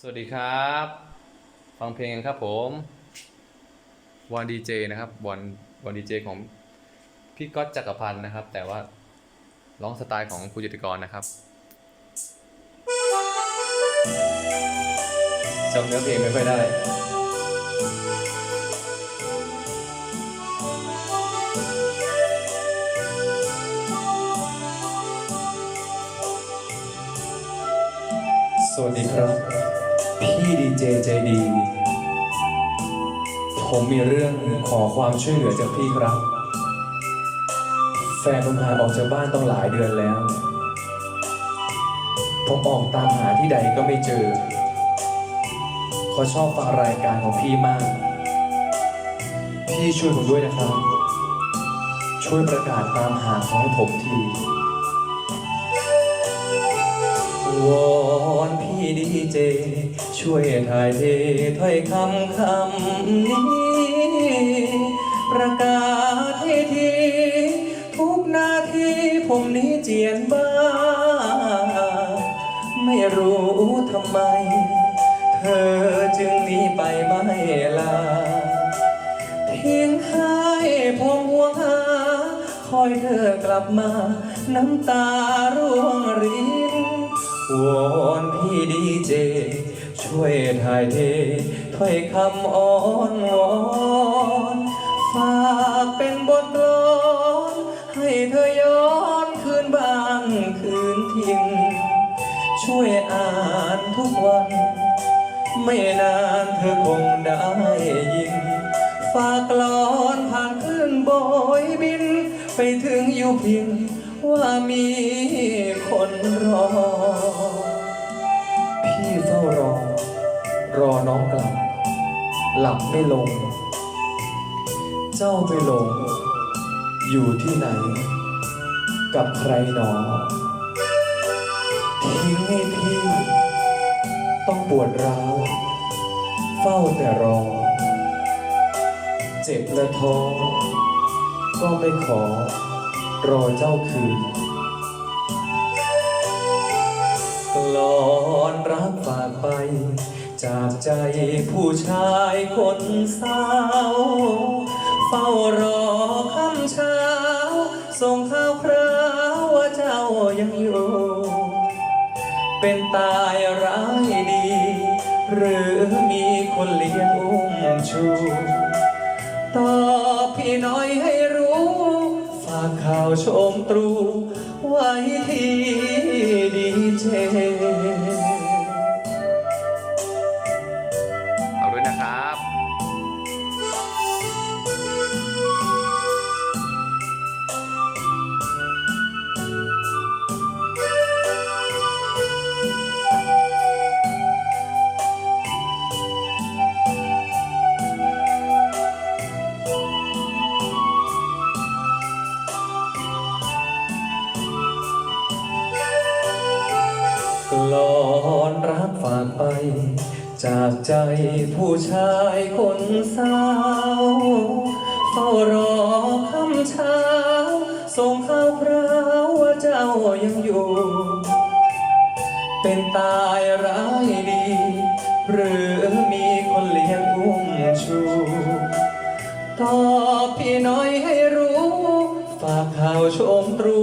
สวัสดีครับ ฟังเพลงกันครับผมวันดีเจนะครับวันวันดีเจของพี่ก๊อตจักรพันธ์นะครับ แต่ว่าร้องสไตล์ของภูจิตกรนะครับจำเนื้อเพลงไม่ค่อยได้สวัสดีครับ พี่ดีเจใจดี ผมมีเรื่องขอความช่วยเหลือจากพี่ครับ แฟนผมหายออกจากบ้านต้องหลายเดือนแล้ว ผมออกตามหาที่ใดก็ไม่เจอ เขาชอบฟังรายการของพี่มาก พี่ช่วยผมด้วยนะครับ ช่วยประกาศตามหาขาให้ผมที วอนพี่ดีเจ ช่วยถ่ายเทถ้อยคำคำนี้ ประกาศให้ทีทุกนาทีผมนี้เจียนบ้า ไม่รู้ทำไม เธอจึงหนีไปไม่ลาทิ้งให้ผมห่วงหาคอยเธอกลับมา น้ำตาร่วงริน วอนพี่ดีเจ ช่วยถ่ายเทถ้อยคำอ้อนวอนฝากเป็นบทกลอนให้เธอย้อนคืนบ้านคืนทิ้งช่วยอ่านทุกวัน ไม่นานเธอคงได้ยินฝากกลอนผ่านคลื่นโบยบิน ไปถึงอยู่พิน ว่ามีคนรอ พี่เฝ้ารอ รอน้องกลับ หลับไม่ลง เจ้าไปลง อยู่ที่ไหน กับใครหนอ ทิ้งให้พี่ ต้องปวดร้าว เฝ้าแต่รอ เจ็บและท้อก็ไม่ขอ รอเจ้าคืนกลอนรักฝากไป จากใจผู้ชายคนเศร้า เฝ้ารอคำเช้า ส่งข่าวคราวว่าเจ้ายังอยู่ เป็นตายร้ายดี หรือมีคนเลี้ยงอุ้มชู ตอบพี่น้อยให้รู้ ข่าวชมตรูไว้ที หลอนรักฝากไป จากใจผู้ชายคนเศร้าเฝ้ารอคำเช้า ส่งข้าวคราวว่าเจ้ายังอยู่ เป็นตายร้ายดี หรือมีคนเลี้ยงอุ้มชูตอบพี่น้อยให้รู้ ฝากข่าวชมตรู